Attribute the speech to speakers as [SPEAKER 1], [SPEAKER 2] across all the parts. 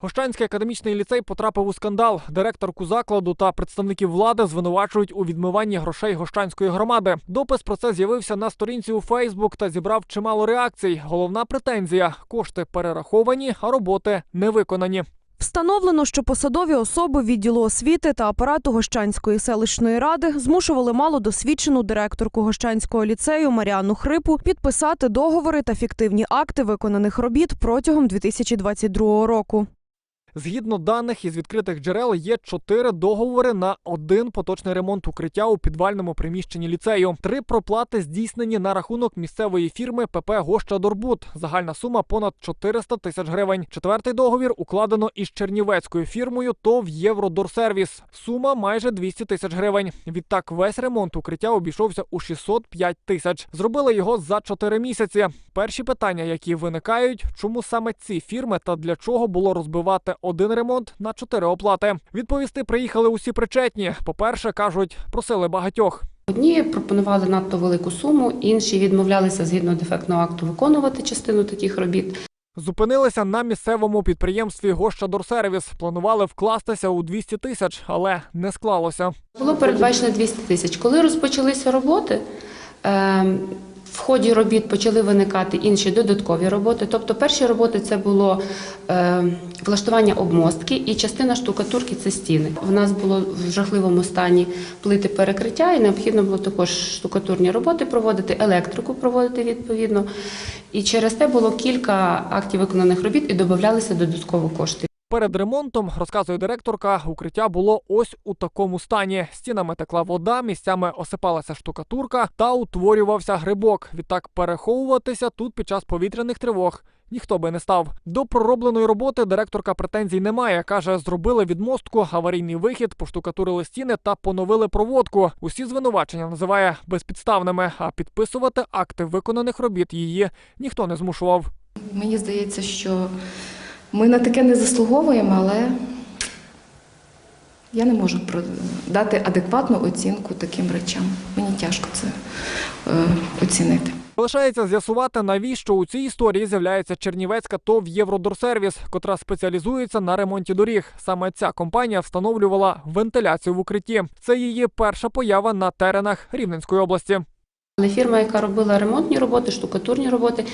[SPEAKER 1] Гощанський академічний ліцей потрапив у скандал. Директорку закладу та представників влади звинувачують у відмиванні грошей гощанської громади. Допис про це з'явився на сторінці у Фейсбук та зібрав чимало реакцій. Головна претензія: кошти перераховані, а роботи не виконані.
[SPEAKER 2] Встановлено, що посадові особи відділу освіти та апарату Гощанської селищної ради змушували малодосвідчену директорку Гощанського ліцею Маріанну Хрипу підписати договори та фіктивні акти виконаних робіт протягом 2022 року.
[SPEAKER 1] Згідно даних із відкритих джерел, є чотири договори на один поточний ремонт укриття у підвальному приміщенні ліцею. Три проплати здійснені на рахунок місцевої фірми ПП Гоща Дорбут. Загальна сума понад 400 тисяч гривень. Четвертий договір укладено із чернівецькою фірмою ТОВ Євродорсервіс. Сума майже 200 тисяч гривень. Відтак весь ремонт укриття обійшовся у 605 тисяч. Зробили його за 4 місяці. Перші питання, які виникають, чому саме ці фірми та для чого було розбивати один ремонт на чотири оплати. Відповісти приїхали усі причетні. По-перше, кажуть, просили багатьох.
[SPEAKER 3] Одні пропонували надто велику суму, інші відмовлялися згідно дефектного акту виконувати частину таких робіт.
[SPEAKER 1] Зупинилися на місцевому підприємстві Гоща Дорсервіс. Планували вкластися у 200 тисяч, але не склалося.
[SPEAKER 3] Було передбачено 200 тисяч. Коли розпочалися роботи, е, в ході робіт почали виникати інші додаткові роботи. Тобто, перші роботи це було е, влаштування обмостки і частина штукатурки це стіни. У нас було в жахливому стані плити перекриття, і необхідно було також штукатурні роботи проводити, електрику проводити відповідно. І через те було кілька актів виконаних робіт і додавалися додатково кошти.
[SPEAKER 1] Перед ремонтом, розказує директорка, укриття було ось у такому стані. Стінами текла вода, місцями осипалася штукатурка та утворювався грибок. Відтак переховуватися тут під час повітряних тривог. Ніхто би не став. До проробленої роботи директорка претензій немає. Каже, зробили відмостку, аварійний вихід, поштукатурили стіни та поновили проводку. Усі звинувачення називає безпідставними, а підписувати акти виконаних робіт її ніхто не змушував.
[SPEAKER 4] Мені здається, що ми на таке не заслуговуємо, але я не можу дати адекватну оцінку таким речам. Мені тяжко це е, оцінити.
[SPEAKER 1] Лишається з'ясувати, навіщо у цій історії з'являється Чернівецька ТОВ Євродорсервіс, котра спеціалізується на ремонті доріг. Саме ця компанія встановлювала вентиляцію в укритті. Це її перша поява на теренах Рівненської області.
[SPEAKER 3] Але фірма, яка робила ремонтні роботи, штукатурні роботи,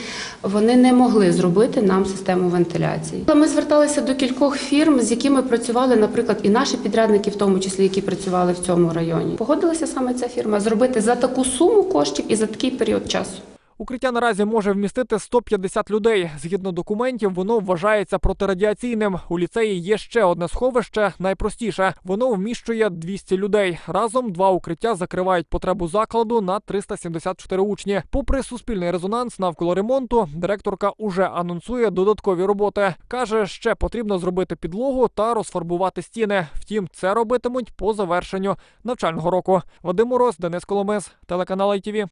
[SPEAKER 3] вони не могли зробити нам систему вентиляції. Ми зверталися до кількох фірм, з якими працювали, наприклад, і наші підрядники, в тому числі, які працювали в цьому районі. Погодилася саме ця фірма зробити за таку суму коштів і за такий період часу.
[SPEAKER 1] Укриття наразі може вмістити 150 людей. Згідно документів, воно вважається протирадіаційним. У ліцеї є ще одне сховище, найпростіше. Воно вміщує 200 людей. Разом два укриття закривають потребу закладу на 374 учні. Попри суспільний резонанс навколо ремонту, директорка уже анонсує додаткові роботи. каже, ще потрібно зробити підлогу та розфарбувати стіни. Втім, це робитимуть по завершенню навчального року. Вадим Мороз, Денис Коломис, телеканал ITV.